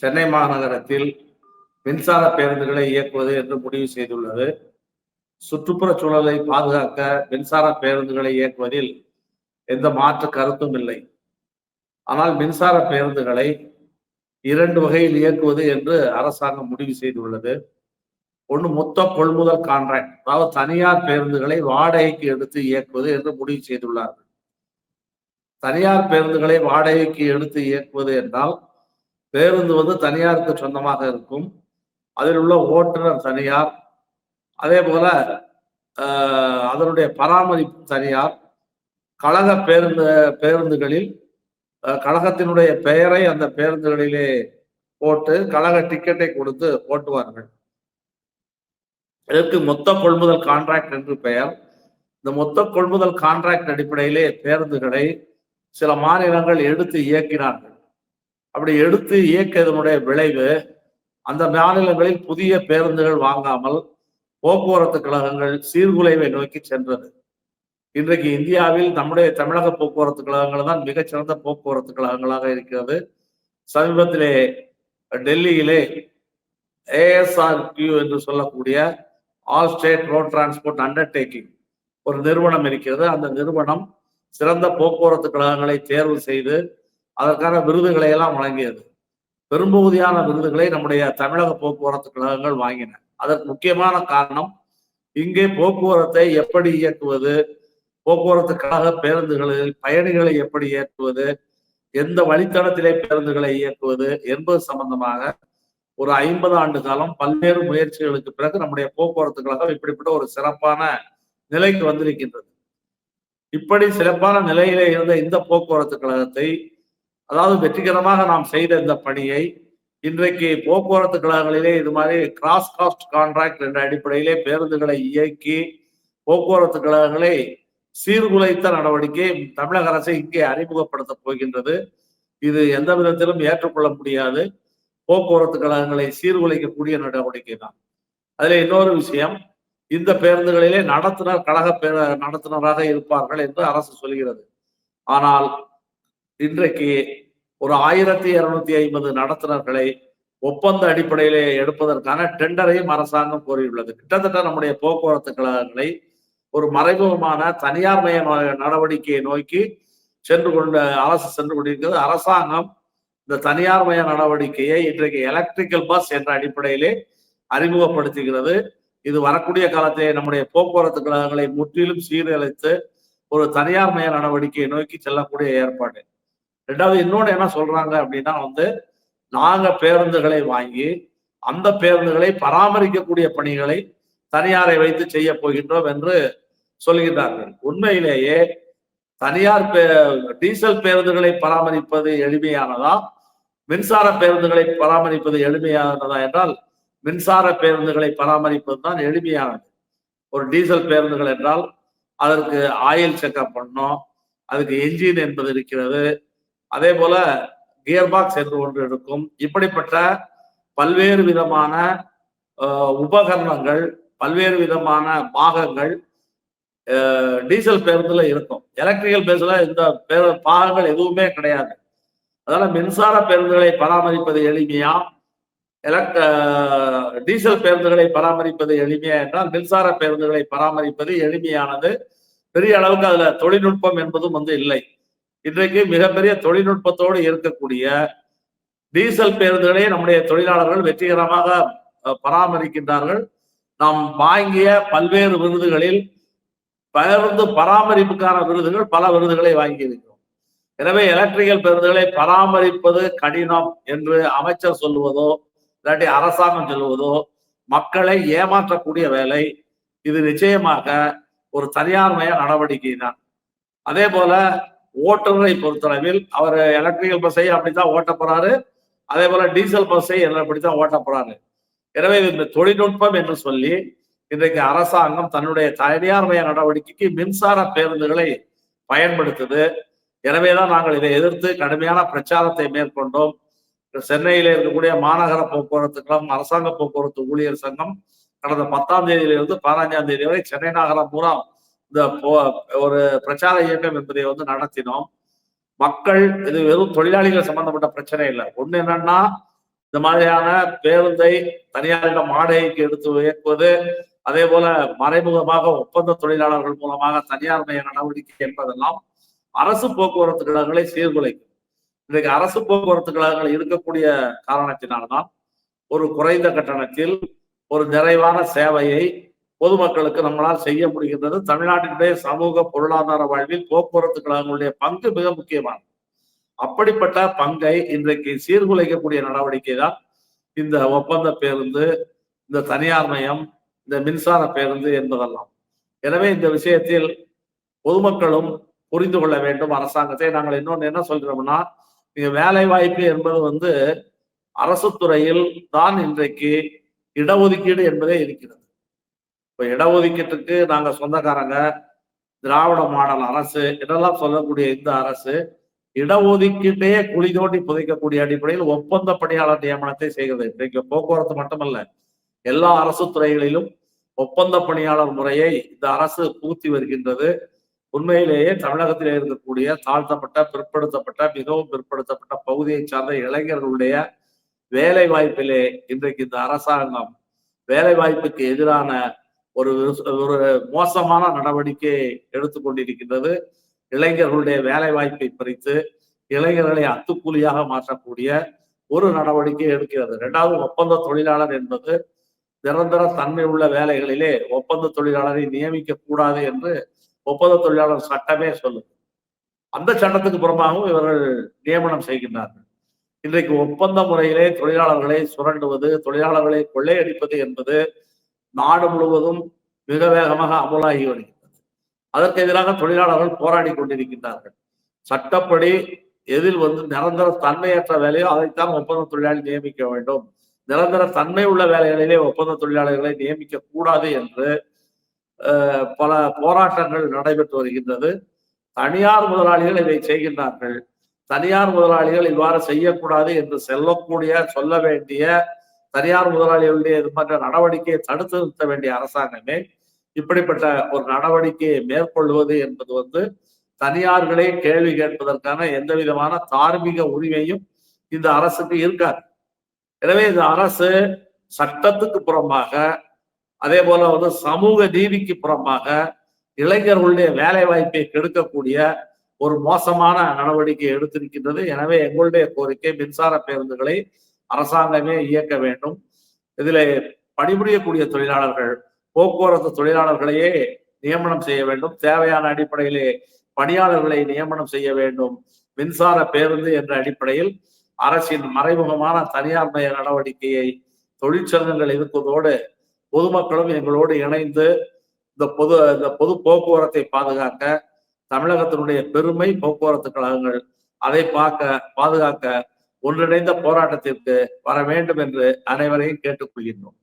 சென்னை மாநகரத்தில் மின்சார பேருந்துகளை இயக்குவது என்று முடிவு செய்துள்ளது. சுற்றுப்புற சூழலை பாதுகாக்க மின்சார பேருந்துகளை இயக்குவதில் எந்த மாற்று கருத்தும் இல்லை. ஆனால் மின்சார பேருந்துகளை இரண்டு வகையில் இயக்குவது என்று அரசாங்கம் முடிவு செய்துள்ளது. ஒன்று மொத்த கொள்முதல் கான்ட்ராக்ட் அதாவது தனியார் பேருந்துகளை வாடகைக்கு எடுத்து இயக்குவது என்று முடிவு செய்துள்ளார்கள். தனியார் பேருந்துகளை வாடகைக்கு எடுத்து இயக்குவது என்றால் பேருந்து வந்து தனியாருக்கு சொந்தமாக இருக்கும். அதில் உள்ள ஓட்டுநர் தனியார். அதே போல ஆஹ், அதனுடைய பராமரிப்பு தனியார். கழக பேருந்து பேருந்துகளில் கழகத்தினுடைய பெயரை அந்த பேருந்துகளிலே போட்டு கழக டிக்கெட்டை கொடுத்து ஓட்டுவார்கள். இதற்கு மொத்த கொள்முதல் கான்ட்ராக்ட் என்று பெயர். இந்த மொத்த கொள்முதல் கான்ட்ராக்ட் அடிப்படையிலே பேருந்துகளை சில மாநிலங்கள் எடுத்து இயக்கினார்கள். அப்படி எடுத்து இயக்கியதனுடைய விளைவு அந்த மாநிலங்களில் புதிய பேருந்துகள் வாங்காமல் போக்குவரத்து கழகங்கள் சீர்குலைவை நோக்கி சென்றது. இன்றைக்கு இந்தியாவில் நம்முடைய தமிழக போக்குவரத்து கழகங்கள் தான் மிகச்சிறந்த போக்குவரத்து கழகங்களாக இருக்கிறது. சமீபத்திலே டெல்லியிலே ஏஎஸ்ஆர்கியூ என்று சொல்லக்கூடிய all state road transport undertaking ஒரு நிறுவனம் இருக்கிறது. அந்த நிறுவனம் சிறந்த போக்குவரத்து கழகங்களை தேர்வு செய்து அதற்கான விருதுகளை எல்லாம் வழங்கியது. பெரும்பகுதியான விருதுகளை நம்முடைய தமிழக போக்குவரத்து கழகங்கள் வாங்கின. அதற்கு முக்கியமான காரணம் இங்கே போக்குவரத்தை எப்படி இயக்குவது போக்குவரத்து கழக பேருந்துகளில் பயணிகளை எப்படி இயக்குவது எந்த வழித்தடத்திலே பேருந்துகளை இயக்குவது என்பது சம்பந்தமாக ஒரு ஐம்பது ஆண்டு காலம் பல்வேறு முயற்சிகளுக்கு பிறகு நம்முடைய போக்குவரத்து கழகம் இப்படிப்பட்ட ஒரு சிறப்பான நிலைக்கு வந்திருக்கின்றது. இப்படி சிறப்பான நிலையிலே இருந்த இந்த போக்குவரத்து கழகத்தை அதாவது வெற்றிகரமாக நாம் செய்த இந்த பணியை இன்றைக்கு போக்குவரத்து கழகங்களிலே இது மாதிரி கிராஸ் காஸ்ட் கான்ட்ராக்ட் என்ற அடிப்படையிலே பேருந்துகளை இயக்கி போக்குவரத்து கழகங்களை சீர்குலைத்த நடவடிக்கை தமிழக அரசு இங்கே அறிமுகப்படுத்த போகின்றது. இது எந்த விதத்திலும் ஏற்றுக்கொள்ள முடியாது. போக்குவரத்து கழகங்களை சீர்குலைக்கக்கூடிய நடவடிக்கை தான். அதுல இன்னொரு விஷயம் இந்த பேருந்துகளிலே நடத்துனர் கழக பேர நடத்துனராக இருப்பார்கள் என்று அரசு சொல்கிறது. ஆனால் இன்றைக்கு ஒரு ஆயிரத்தி இருநூத்தி ஐம்பது நடத்துனர்களை ஒப்பந்த அடிப்படையிலே எடுப்பதற்கான டெண்டரையும் அரசாங்கம் கோரியுள்ளது. கிட்டத்தட்ட நம்முடைய போக்குவரத்து கழகங்களை ஒரு மறைமுகமான தனியார் மய நடவடிக்கையை நோக்கி சென்று கொண்ட அரசு சென்று கொண்டிருக்கிறது. அரசாங்கம் இந்த தனியார் மய நடவடிக்கையை இன்றைக்கு எலக்ட்ரிக்கல் பஸ் என்ற அடிப்படையிலே அறிமுகப்படுத்துகிறது. இது வரக்கூடிய காலத்திலே நம்முடைய போக்குவரத்து கழகங்களை முற்றிலும் சீரழித்து ஒரு தனியார் மய நடவடிக்கையை நோக்கி செல்லக்கூடிய ஏற்பாடு. ரெண்டாவது இன்னொன்று என்ன சொல்றாங்க அப்படின்னா வந்து நாங்க பேருந்துகளை வாங்கி அந்த பேருந்துகளை பராமரிக்கக்கூடிய பணிகளை தனியாரை வைத்து செய்ய போகின்றோம் என்று சொல்கிறார்கள் உண்மையிலேயே தனியார் பே டீசல் பேருந்துகளை பராமரிப்பது எளிமையானதா? மின்சார பேருந்துகளை பராமரிப்பது எளிமையானதா என்றால் மின்சார பேருந்துகளை பராமரிப்பது தான் எளிமையானது. ஒரு டீசல் பேருந்துகள் என்றால் அதற்கு ஆயில் செக்கப் பண்ணும் அதுக்கு என்ஜின் என்பது இருக்கிறது அதே போல கியர் பாக்ஸ் என்று ஒன்று இருக்கும் இப்படிப்பட்ட பல்வேறு விதமான உபகரணங்கள் பல்வேறு விதமான பாகங்கள் டீசல் பேருந்துல இருக்கும். எலக்ட்ரிக்கல் பேருந்துல இந்த பேரு பாகங்கள் எதுவுமே கிடையாது. அதனால மின்சார பேருந்துகளை பராமரிப்பது எளிமையா? எலக்ட் டீசல் பேருந்துகளை பராமரிப்பது எளிமையா என்றால் மின்சார பேருந்துகளை பராமரிப்பது எளிமையானது. பெரிய அளவுக்கு அதுல தொழில்நுட்பம் என்பதும் வந்து இல்லை. இன்றைக்கு மிகப்பெரிய தொழில்நுட்பத்தோடு இருக்கக்கூடிய டீசல் பேருந்துகளை நம்முடைய தொழிலாளர்கள் வெற்றிகரமாக பராமரிக்கின்றார்கள். நாம் வாங்கிய பல்வேறு விருதுகளில் பேருந்து பராமரிப்புக்கான விருதுகள் பல விருதுகளை வாங்கி இருக்கிறோம் எனவே எலக்ட்ரிக்கல் பேருந்துகளை பராமரிப்பது கடினம் என்று அமைச்சர் சொல்லுவதோ இல்லாட்டி அரசாங்கம் சொல்லுவதோ மக்களை ஏமாற்றக்கூடிய வேலை. இது நிச்சயமாக ஒரு தனியார் மய நடவடிக்கை தான் அதே போல ஓட்டுநரை பொறுத்தளவில் அவர் எலக்ட்ரிக்கல் பஸ்ஸை அப்படித்தான் ஓட்ட போறாரு. அதே போல டீசல் பஸ்ஸை அப்படித்தான் ஓட்ட போறாரு. எனவே இந்த தொழில்நுட்பம் என்று சொல்லி இன்றைக்கு அரசாங்கம் தன்னுடைய தனியார் நடவடிக்கைக்கு மின்சார பேருந்துகளை பயன்படுத்துது. எனவேதான் நாங்கள் இதை எதிர்த்து கடுமையான பிரச்சாரத்தை மேற்கொண்டோம். சென்னையில இருக்கக்கூடிய மாநகர போக்குவரத்து கழகம் அரசாங்க போக்குவரத்து ஊழியர் சங்கம் கடந்த பத்தாம் தேதியிலிருந்து பதினஞ்சாம் தேதி வரை சென்னை நகரம் பூரா இந்த போ- ஒரு பிரச்சார இயக்கம் என்பதை வந்து நடத்தினோம். மக்கள் இது வெறும் தொழிலாளிகள் சம்பந்தப்பட்ட பிரச்சனை இல்லை. ஒண்ணு என்னன்னா இந்த மாதிரியான பேருந்தை தனியாரிடம் மாடைக்கு எடுத்து இயக்குவது அதே போல மறைமுகமாக ஒப்பந்த தொழிலாளர்கள் மூலமாக தனியார் மய நடவடிக்கை என்பதெல்லாம் அரசு போக்குவரத்து கழகங்களை சீர்குலைக்கும். இன்றைக்கு அரசு போக்குவரத்து கழகங்கள் இருக்கக்கூடிய காரணத்தினால்தான் ஒரு குறைந்த கட்டணத்தில் ஒரு நிறைவான சேவையை பொதுமக்களுக்கு நம்மளால் செய்ய முடிகின்றது தமிழ்நாட்டினுடைய சமூக பொருளாதார வாழ்வில் போக்குவரத்து கழகங்களுடைய பங்கு மிக முக்கியமானது. அப்படிப்பட்ட பங்கை இன்றைக்கு சீர்குலைக்கக்கூடிய நடவடிக்கை தான் இந்த ஒப்பந்த பேருந்து இந்த தனியார் மயம் இந்த மின்சார பேருந்து என்பதெல்லாம். எனவே இந்த விஷயத்தில் பொதுமக்களும் புரிந்து கொள்ள வேண்டும் அரசாங்கத்தை. நாங்கள் இன்னொன்று என்ன சொல்கிறோம்னா நீங்க வேலை வாய்ப்பு என்பது வந்து அரசு துறையில் தான் இன்றைக்கு இடஒதுக்கீடு என்பதே இருக்கிறது. இப்போ இடஒதுக்கீட்டுக்கு நாங்கள் சொந்தக்காரங்க திராவிட மாடல் அரசு இதெல்லாம் சொல்லக்கூடிய இந்த அரசு இடஒதுக்கீட்டையே குழி தோண்டி புதைக்கக்கூடிய அடிப்படையில் ஒப்பந்த பணியாளர் நியமனத்தை செய்கிறது. இன்றைக்கு போக்குவரத்து மட்டுமல்ல எல்லா அரசு துறைகளிலும் ஒப்பந்த பணியாளர் முறையை இந்த அரசு பூர்த்தி வருகின்றது. உண்மையிலேயே தமிழகத்தில் இருக்கக்கூடிய தாழ்த்தப்பட்ட பிற்படுத்தப்பட்ட மிகவும் பிற்படுத்தப்பட்ட பகுதியை சார்ந்த இளைஞர்களுடைய வேலை வாய்ப்பிலே இன்றைக்கு இந்த அரசாங்கம் வேலை வாய்ப்புக்கு எதிரான ஒரு ஒரு மோசமான நடவடிக்கையை எடுத்துக்கொண்டிருக்கின்றது இளைஞர்களுடைய வேலை வாய்ப்பை பறித்து இளைஞர்களை அத்துக்கூலியாக மாற்றக்கூடிய ஒரு நடவடிக்கை எடுக்கிறது. இரண்டாவது ஒப்பந்த தொழிலாளர் என்பது நிரந்தர தன்மை உள்ள வேலைகளிலே ஒப்பந்த தொழிலாளரை நியமிக்க கூடாது என்று ஒப்பந்த தொழிலாளர் சட்டமே சொல்லுது. அந்த சட்டத்துக்கு புறமாகவும் இவர்கள் நியமனம் செய்கின்றார்கள். இன்றைக்கு ஒப்பந்த முறையிலே தொழிலாளர்களை சுரண்டுவது தொழிலாளர்களை கொள்ளையடிப்பது என்பது நாடு முழுவதும் மிக வேகமாக அமலாகி வருகின்றது. அதற்கு எதிராக தொழிலாளர்கள் போராடி கொண்டிருக்கின்றார்கள். சட்டப்படி எதில் வந்து நிரந்தர தன்மையற்ற வேலையோ அதைத்தான் ஒப்பந்த தொழிலாளி நியமிக்க வேண்டும். நிரந்தர தன்மை உள்ள வேலைகளிலே ஒப்பந்த தொழிலாளர்களை நியமிக்க கூடாது என்று பல போராட்டங்கள் நடைபெற்று வருகின்றது. தனியார் முதலாளிகள் இதை செய்கின்றார்கள். தனியார் முதலாளிகள் இவ்வாறு செய்யக்கூடாது என்று செல்லக்கூடிய சொல்ல வேண்டிய தனியார் முதலாளிகளுடைய இது போன்ற நடவடிக்கையை தடுத்து நிறுத்த வேண்டிய அரசாங்கமே இப்படிப்பட்ட ஒரு நடவடிக்கையை மேற்கொள்வது என்பது வந்து தனியார்களே கேள்வி கேட்பதற்கான எந்த விதமான தார்மீக உரிமையும் இந்த அரசுக்கு இருக்காது. எனவே இந்த அரசு சட்டத்துக்கு புறமாக அதே போல வந்து சமூக நீதிக்கு புறமாக இளைஞர்களுடைய வேலை வாய்ப்பை கெடுக்கக்கூடிய ஒரு மோசமான நடவடிக்கை எடுத்திருக்கின்றது. எனவே எங்களுடைய கோரிக்கை மின்சார பேருந்துகளை அரசாங்கமே இயக்க வேண்டும். இதில் பணிபுரியக்கூடிய தொழிலாளர்கள் போக்குவரத்து தொழிலாளர்களையே நியமனம் செய்ய வேண்டும். தேவையான அடிப்படையிலே பணியாளர்களை நியமனம் செய்ய வேண்டும். மின்சார பேருந்து என்ற அடிப்படையில் அரசின் மறைமுகமான தனியார் மய நடவடிக்கையை தொழிற்சங்கங்கள் இருப்பதோடு பொதுமக்களும் எங்களோடு இணைந்து இந்த பொது இந்த பொது போக்குவரத்தை பாதுகாக்க தமிழகத்தினுடைய பெருமை போக்குவரத்து கழகங்கள் அதை பார்க்க பாதுகாக்க ஒன்றிணைந்த போராட்டத்திற்கு வர வேண்டும் என்று அனைவரையும் கேட்டுக்கொள்கின்றோம்.